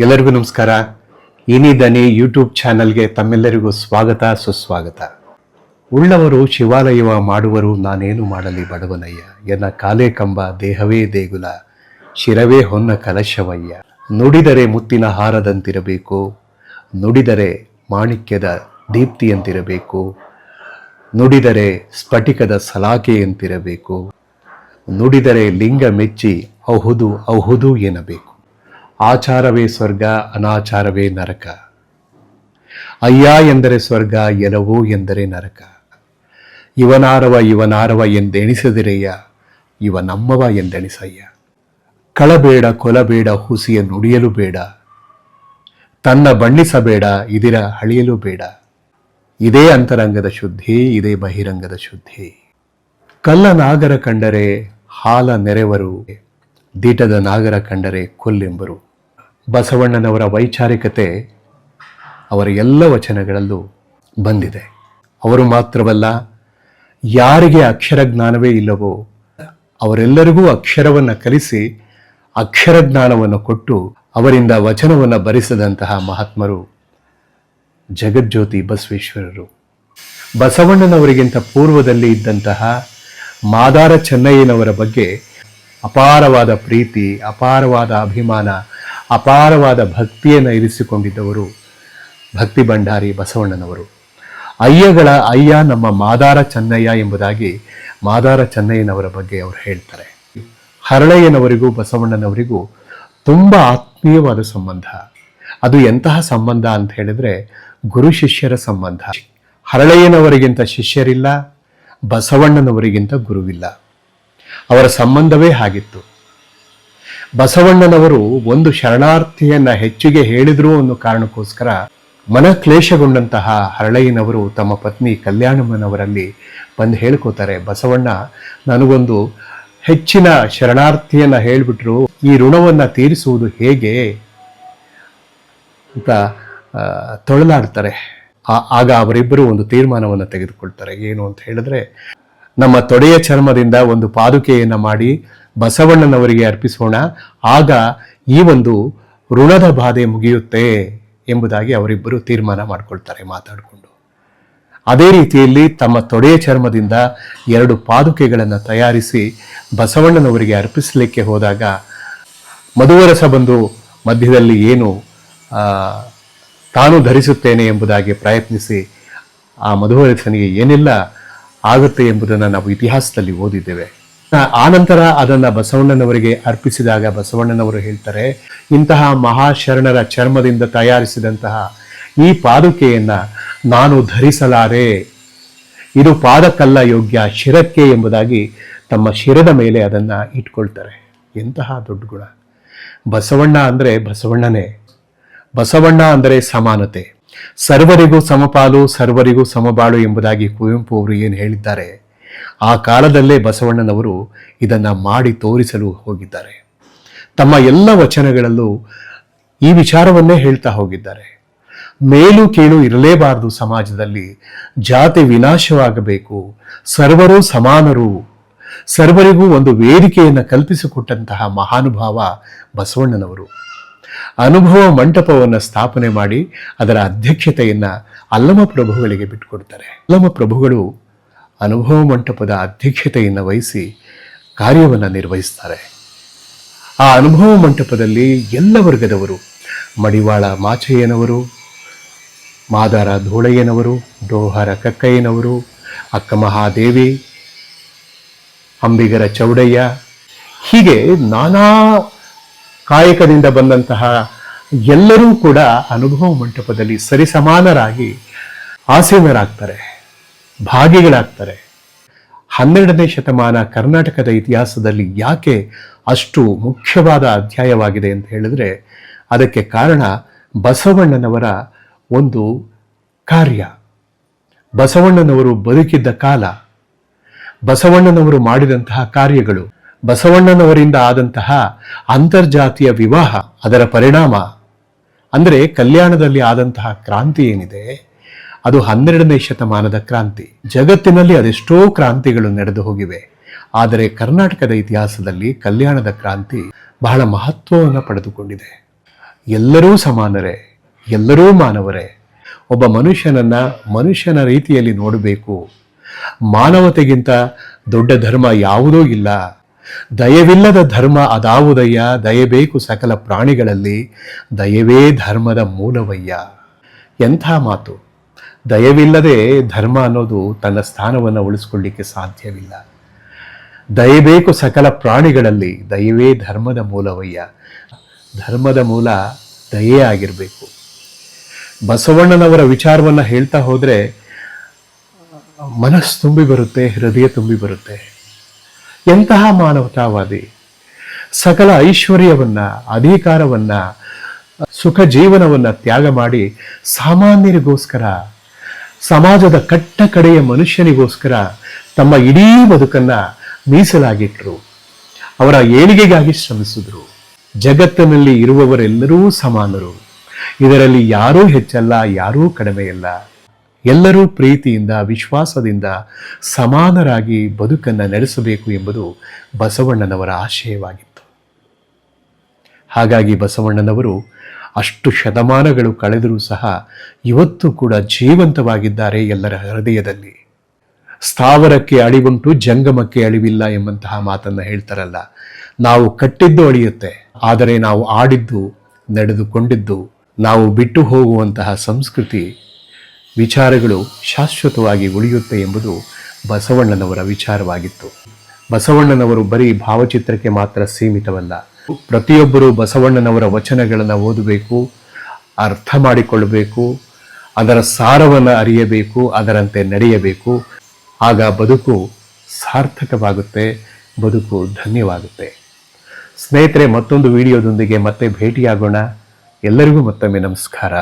ಎಲ್ಲರಿಗೂ ನಮಸ್ಕಾರ. ಇನಿದನಿ ಯೂಟ್ಯೂಬ್ ಚಾನಲ್ಗೆ ತಮ್ಮೆಲ್ಲರಿಗೂ ಸ್ವಾಗತ, ಸುಸ್ವಾಗತ. ಉಳ್ಳವರು ಶಿವಾಲಯವ ಮಾಡುವರು, ನಾನೇನು ಮಾಡಲಿ ಬಡವನಯ್ಯ. ಎನ್ನ ಕಾಲೇ ಕಂಬ, ದೇಹವೇ ದೇಗುಲ. ಶಿರವೇ ಹೊನ್ನ ಕಲಶವಯ್ಯ. ನುಡಿದರೆ ಮುತ್ತಿನ ಹಾರದಂತಿರಬೇಕು. ನುಡಿದರೆ ಮಾಣಿಕ್ಯದ ದೀಪ್ತಿಯಂತಿರಬೇಕು. ನುಡಿದರೆ ಸ್ಫಟಿಕದ ಸಲಾಕೆಯಂತಿರಬೇಕು. ನುಡಿದರೆ ಲಿಂಗ ಮೆಚ್ಚಿ ಔಹುದು ಔಹುದು ಎನ್ನಬೇಕು. ಆಚಾರವೇ ಸ್ವರ್ಗ, ಅನಾಚಾರವೇ ನರಕ. ಅಯ್ಯ ಎಂದರೆ ಸ್ವರ್ಗ, ಎಲವು ಎಂದರೆ ನರಕ. ಇವನಾರವ ಇವನಾರವ ಎಂದೆಣಿಸದಿರೆಯ ಇವ ನಮ್ಮವ ಎಂದೆಣಿಸಯ್ಯ. ಕಳಬೇಡ, ಕೊಲಬೇಡ, ಹುಸಿಯ ನುಡಿಯಲು ಬೇಡ. ತನ್ನ ಬಣ್ಣಿಸಬೇಡ, ಇದಿರ ಹಳಿಯಲು ಬೇಡ. ಇದೇ ಅಂತರಂಗದ ಶುದ್ಧಿ, ಇದೇ ಬಹಿರಂಗದ ಶುದ್ಧಿ. ಕಲ್ಲ ನಾಗರ ಕಂಡರೆ ಹಾಲ ನೆರೆವರು, ದೀಟದ ನಾಗರ ಕಂಡರೆ ಕೊಲ್ಲೆಂಬರು. ಬಸವಣ್ಣನವರ ವೈಚಾರಿಕತೆ ಅವರ ಎಲ್ಲ ವಚನಗಳಲ್ಲೂ ಬಂದಿದೆ. ಅವರು ಮಾತ್ರವಲ್ಲ, ಯಾರಿಗೆ ಅಕ್ಷರ ಜ್ಞಾನವೇ ಇಲ್ಲವೋ ಅವರೆಲ್ಲರಿಗೂ ಅಕ್ಷರವನ್ನು ಕಲಿಸಿ ಅಕ್ಷರ ಜ್ಞಾನವನ್ನು ಕೊಟ್ಟು ಅವರಿಂದ ವಚನವನ್ನು ಭರಿಸಿದಂತಹ ಮಹಾತ್ಮರು ಜಗಜ್ಯೋತಿ ಬಸವೇಶ್ವರರು. ಬಸವಣ್ಣನವರಿಗಿಂತ ಪೂರ್ವದಲ್ಲಿ ಇದ್ದಂತಹ ಮಾದಾರ ಚೆನ್ನಯ್ಯನವರ ಬಗ್ಗೆ ಅಪಾರವಾದ ಪ್ರೀತಿ, ಅಪಾರವಾದ ಅಭಿಮಾನ ಅಪಾರವಾದ ಭಕ್ತಿಯನ್ನು ಇರಿಸಿಕೊಂಡಿದ್ದವರು ಭಕ್ತಿ ಭಂಡಾರಿ ಬಸವಣ್ಣನವರು. ಅಯ್ಯಗಳ ಅಯ್ಯ ನಮ್ಮ ಮಾದಾರ ಚೆನ್ನಯ್ಯ ಎಂಬುದಾಗಿ ಮಾದಾರ ಚೆನ್ನಯ್ಯನವರ ಬಗ್ಗೆ ಅವರು ಹೇಳ್ತಾರೆ. ಹರಳಯ್ಯನವರಿಗೂ ಬಸವಣ್ಣನವರಿಗೂ ತುಂಬ ಆತ್ಮೀಯವಾದ ಸಂಬಂಧ. ಅದು ಎಂತಹ ಸಂಬಂಧ ಅಂತ ಹೇಳಿದ್ರೆ ಗುರು ಶಿಷ್ಯರ ಸಂಬಂಧ. ಹರಳಯ್ಯನವರಿಗಿಂತ ಶಿಷ್ಯರಿಲ್ಲ, ಬಸವಣ್ಣನವರಿಗಿಂತ ಗುರುವಿಲ್ಲ. ಅವರ ಸಂಬಂಧವೇ ಹಾಗಿತ್ತು. ಬಸವಣ್ಣನವರು ಒಂದು ಶರಣಾರ್ಥಿಯನ್ನ ಹೆಚ್ಚಿಗೆ ಹೇಳಿದ್ರು ಅನ್ನೋ ಕಾರಣಕ್ಕೋಸ್ಕರ ಮನಕ್ಲೇಶಗೊಂಡಂತಹ ಹರಳಯ್ಯನವರು ತಮ್ಮ ಪತ್ನಿ ಕಲ್ಯಾಣಮ್ಮನವರಲ್ಲಿ ಬಂದು ಹೇಳ್ಕೋತಾರೆ, ಬಸವಣ್ಣ, ನನಗೊಂದು ಹೆಚ್ಚಿನ ಶರಣಾರ್ಥಿಯನ್ನ ಹೇಳಿಬಿಟ್ರು, ಈ ಋಣವನ್ನ ತೀರಿಸುವುದು ಹೇಗೆ? ಅಂತ ತೊಳಲಾಡ್ತಾರೆ. ಆಗ ಅವರಿಬ್ಬರು ಒಂದು ತೀರ್ಮಾನವನ್ನು ತೆಗೆದುಕೊಳ್ತಾರೆ. ಏನು ಅಂತ ಹೇಳಿದ್ರೆ ನಮ್ಮ ತೊಡೆಯ ಚರ್ಮದಿಂದ ಒಂದು ಪಾದುಕೆಯನ್ನು ಮಾಡಿ ಬಸವಣ್ಣನವರಿಗೆ ಅರ್ಪಿಸೋಣ. ಆಗ ಈ ಒಂದು ಋಣದ ಬಾಧೆ ಮುಗಿಯುತ್ತೆ ಎಂಬುದಾಗಿ ಅವರಿಬ್ಬರು ತೀರ್ಮಾನ ಮಾಡಿಕೊಳ್ತಾರೆ ಮಾತಾಡಿಕೊಂಡು. ಅದೇ ರೀತಿಯಲ್ಲಿ ತಮ್ಮ ತೊಡೆಯ ಚರ್ಮದಿಂದ ಎರಡು ಪಾದುಕೆಗಳನ್ನು ತಯಾರಿಸಿ ಬಸವಣ್ಣನವರಿಗೆ ಅರ್ಪಿಸಲಿಕ್ಕೆ ಹೋದಾಗ ಮಧುವರಸ ಬಂದು ಮಧ್ಯದಲ್ಲಿ ಏನು ತಾನು ಧರಿಸುತ್ತೇನೆ ಎಂಬುದಾಗಿ ಪ್ರಯತ್ನಿಸಿ ಆ ಮಧುವರಸನಿಗೆ ಏನೆಲ್ಲ ಆಗುತ್ತೆ ಎಂಬುದನ್ನು ನಾವು ಇತಿಹಾಸದಲ್ಲಿ ಓದಿದ್ದೇವೆ. ಆ- ಆನಂತರ ಅದನ್ನ ಬಸವಣ್ಣನವರಿಗೆ ಅರ್ಪಿಸಿದಾಗ ಬಸವಣ್ಣನವರು ಹೇಳ್ತಾರೆ, ಇಂತಹ ಮಹಾಶರಣರ ಚರ್ಮದಿಂದ ತಯಾರಿಸಿದಂತಹ ಈ ಪಾದುಕೆಯನ್ನು ನಾನು ಧರಿಸಲಾರೆ. ಇದು ಪಾದಕ್ಕಲ್ಲ ಯೋಗ್ಯ ಶಿರಕ್ಕೆ ಎಂಬುದಾಗಿ ತಮ್ಮ ಶಿರದ ಮೇಲೆ ಅದನ್ನ ಇಟ್ಕೊಳ್ತಾರೆ. ಎಂತಹ ದೊಡ್ಡ ಗುಣ. ಬಸವಣ್ಣ ಅಂದರೆ ಬಸವಣ್ಣನೇ. ಬಸವಣ್ಣ ಅಂದರೆ ಸಮಾನತೆ. ಸರ್ವರಿಗೂ ಸಮಪಾಲು, ಸರ್ವರಿಗೂ ಸಮಬಾಳು ಎಂಬುದಾಗಿ ಕುವೆಂಪು ಅವರು ಏನು ಹೇಳಿದ್ದಾರೆ? ಆ ಕಾಲದಲ್ಲೇ ಬಸವಣ್ಣನವರು ಇದನ್ನ ಮಾಡಿ ತೋರಿಸಲು ಹೋಗಿದ್ದಾರೆ. ತಮ್ಮ ಎಲ್ಲ ವಚನಗಳಲ್ಲೂ ಈ ವಿಚಾರವನ್ನೇ ಹೇಳ್ತಾ ಹೋಗಿದ್ದಾರೆ. ಮೇಲು ಕೀಳು ಇರಲೇಬಾರದು ಸಮಾಜದಲ್ಲಿ. ಜಾತಿ ವಿನಾಶವಾಗಬೇಕು. ಸರ್ವರೂ ಸಮಾನರು. ಸರ್ವರಿಗೂ ಒಂದು ವೇದಿಕೆಯನ್ನು ಕಲ್ಪಿಸಿಕೊಟ್ಟಂತಹ ಮಹಾನುಭಾವ ಬಸವಣ್ಣನವರು. ಅನುಭವ ಮಂಟಪವನ್ನು ಸ್ಥಾಪನೆ ಮಾಡಿ ಅದರ ಅಧ್ಯಕ್ಷತೆಯನ್ನು ಅಲ್ಲಮ ಪ್ರಭುಗಳಿಗೆ ಬಿಟ್ಟುಕೊಡ್ತಾರೆ. ಅಲ್ಲಮ ಪ್ರಭುಗಳು ಅನುಭವ ಮಂಟಪದ ಅಧ್ಯಕ್ಷತೆಯನ್ನು ವಹಿಸಿ ಕಾರ್ಯವನ್ನು ನಿರ್ವಹಿಸ್ತಾರೆ. ಆ ಅನುಭವ ಮಂಟಪದಲ್ಲಿ ಎಲ್ಲ ವರ್ಗದವರು, ಮಡಿವಾಳ ಮಾಚಯ್ಯನವರು, ಮಾದಾರ ಧೂಳಯ್ಯನವರು, ಡೋಹರ ಕಕ್ಕಯ್ಯನವರು, ಅಕ್ಕ ಮಹಾದೇವಿ, ಅಂಬಿಗರ ಚೌಡಯ್ಯ, ಹೀಗೆ ನಾನಾ ಕಾಯಕದಿಂದ ಬಂದಂತಹ ಎಲ್ಲರೂ ಕೂಡ ಅನುಭವ ಮಂಟಪದಲ್ಲಿ ಸರಿಸಮಾನರಾಗಿ ಆಸೀನರಾಗ್ತಾರೆ, ಭಾಗಿಗಳಾಗ್ತಾರೆ. ಹನ್ನೆರಡನೇ ಶತಮಾನ ಕರ್ನಾಟಕದ ಇತಿಹಾಸದಲ್ಲಿ ಯಾಕೆ ಅಷ್ಟು ಮುಖ್ಯವಾದ ಅಧ್ಯಾಯವಾಗಿದೆ ಅಂತ ಹೇಳಿದ್ರೆ, ಅದಕ್ಕೆ ಕಾರಣ ಬಸವಣ್ಣನವರ ಒಂದು ಕಾರ್ಯ. ಬಸವಣ್ಣನವರು ಬದುಕಿದ್ದ ಕಾಲ, ಬಸವಣ್ಣನವರು ಮಾಡಿದಂತಹ ಕಾರ್ಯಗಳು. ಬಸವಣ್ಣನವರಿಂದ ಆದಂತಹ ಅಂತರ್ಜಾತಿಯ ವಿವಾಹ ಅದರ ಪರಿಣಾಮ. ಅಂದರೆ ಕಲ್ಯಾಣದಲ್ಲಿ ಆದಂತಹ ಕ್ರಾಂತಿ ಏನಿದೆ? ಅದು ಹನ್ನೆರಡನೇ ಶತಮಾನದ ಕ್ರಾಂತಿ. ಜಗತ್ತಿನಲ್ಲಿ ಅದೆಷ್ಟೋ ಕ್ರಾಂತಿಗಳು ನಡೆದು ಹೋಗಿವೆ. ಆದರೆ ಕರ್ನಾಟಕದ ಇತಿಹಾಸದಲ್ಲಿ ಕಲ್ಯಾಣದ ಕ್ರಾಂತಿ ಬಹಳ ಮಹತ್ವವನ್ನು ಪಡೆದುಕೊಂಡಿದೆ. ಎಲ್ಲರೂ ಸಮಾನರೇ, ಎಲ್ಲರೂ ಮಾನವರೇ. ಒಬ್ಬ ಮನುಷ್ಯನನ್ನ ಮನುಷ್ಯನ ರೀತಿಯಲ್ಲಿ ನೋಡಬೇಕು. ಮಾನವತೆಗಿಂತ ದೊಡ್ಡ ಧರ್ಮ ಯಾವುದೂ ಇಲ್ಲ. ದಯವಿಲ್ಲದ ಧರ್ಮ ಅದಾವುದಯ್ಯ, ದಯಬೇಕು ಸಕಲ ಪ್ರಾಣಿಗಳಲ್ಲಿ, ದಯವೇ ಧರ್ಮದ ಮೂಲವಯ್ಯ. ಎಂಥ ಮಾತು? ದಯವಿಲ್ಲದೆ ಧರ್ಮ ಅನ್ನೋದು ತನ್ನ ಸ್ಥಾನವನ್ನು ಉಳಿಸ್ಕೊಳ್ಳಿಕ್ಕೆ ಸಾಧ್ಯವಿಲ್ಲ. ದಯಬೇಕು ಸಕಲ ಪ್ರಾಣಿಗಳಲ್ಲಿ, ದಯವೇ ಧರ್ಮದ ಮೂಲವಯ್ಯ. ಧರ್ಮದ ಮೂಲ ದಯೆ ಆಗಿರಬೇಕು. ಬಸವಣ್ಣನವರ ವಿಚಾರವನ್ನು ಹೇಳ್ತಾ ಹೋದರೆ ಮನಸ್ಸು ತುಂಬಿ ಬರುತ್ತೆ, ಹೃದಯ ತುಂಬಿ ಬರುತ್ತೆ. ಎಂತಹ ಮಾನವತಾವಾದಿ? ಸಕಲ ಐಶ್ವರ್ಯವನ್ನ, ಅಧಿಕಾರವನ್ನ, ಸುಖ ಜೀವನವನ್ನ ತ್ಯಾಗ ಮಾಡಿ ಸಾಮಾನ್ಯರಿಗೋಸ್ಕರ, ಸಮಾಜದ ಕಟ್ಟ ಕಡೆಯ ಮನುಷ್ಯನಿಗೋಸ್ಕರ ತಮ್ಮ ಇಡೀ ಬದುಕನ್ನ ಮೀಸಲಾಗಿಟ್ರು. ಅವರ ಏಳಿಗೆಗಾಗಿ ಶ್ರಮಿಸಿದ್ರು. ಜಗತ್ತಿನಲ್ಲಿ ಇರುವವರೆಲ್ಲರೂ ಸಮಾನರು. ಇದರಲ್ಲಿ ಯಾರೂ ಹೆಚ್ಚಲ್ಲ, ಯಾರೂ ಕಡಿಮೆಯಲ್ಲ. ಎಲ್ಲರೂ ಪ್ರೀತಿಯಿಂದ, ವಿಶ್ವಾಸದಿಂದ ಸಮಾನರಾಗಿ ಬದುಕನ್ನು ನಡೆಸಬೇಕು ಎಂಬುದು ಬಸವಣ್ಣನವರ ಆಶಯವಾಗಿತ್ತು. ಹಾಗಾಗಿ ಬಸವಣ್ಣನವರು ಅಷ್ಟು ಶತಮಾನಗಳು ಕಳೆದರೂ ಸಹ ಇವತ್ತು ಕೂಡ ಜೀವಂತವಾಗಿದ್ದಾರೆ ಎಲ್ಲರ ಹೃದಯದಲ್ಲಿ. ಸ್ಥಾವರಕ್ಕೆ ಅಳಿವುಂಟು, ಜಂಗಮಕ್ಕೆ ಅಳಿವಿಲ್ಲ ಎಂಬಂತಹ ಮಾತನ್ನು ಹೇಳ್ತಾರಲ್ಲ, ನಾವು ಕಟ್ಟಿದ್ದು ಅಳಿಯುತ್ತೆ, ಆದರೆ ನಾವು ಆಡಿದ್ದು, ನಡೆದುಕೊಂಡಿದ್ದು, ನಾವು ಬಿಟ್ಟು ಹೋಗುವಂತಹ ಸಂಸ್ಕೃತಿ ವಿಚಾರಗಳು ಶಾಶ್ವತವಾಗಿ ಉಳಿಯುತ್ತೆ ಎಂಬುದು ಬಸವಣ್ಣನವರ ವಿಚಾರವಾಗಿತ್ತು. ಬಸವಣ್ಣನವರು ಬರೀ ಭಾವಚಿತ್ರಕ್ಕೆ ಮಾತ್ರ ಸೀಮಿತವಲ್ಲ. ಪ್ರತಿಯೊಬ್ಬರೂ ಬಸವಣ್ಣನವರ ವಚನಗಳನ್ನು ಓದಬೇಕು, ಅರ್ಥ ಮಾಡಿಕೊಳ್ಳಬೇಕು, ಅದರ ಸಾರವನ್ನು ಅರಿಯಬೇಕು, ಅದರಂತೆ ನಡೆಯಬೇಕು. ಆಗ ಬದುಕು ಸಾರ್ಥಕವಾಗುತ್ತೆ, ಬದುಕು ಧನ್ಯವಾಗುತ್ತೆ. ಸ್ನೇಹಿತರೆ, ಮತ್ತೊಂದು ವಿಡಿಯೋದೊಂದಿಗೆ ಮತ್ತೆ ಭೇಟಿಯಾಗೋಣ. ಎಲ್ಲರಿಗೂ ಮತ್ತೊಮ್ಮೆ ನಮಸ್ಕಾರ.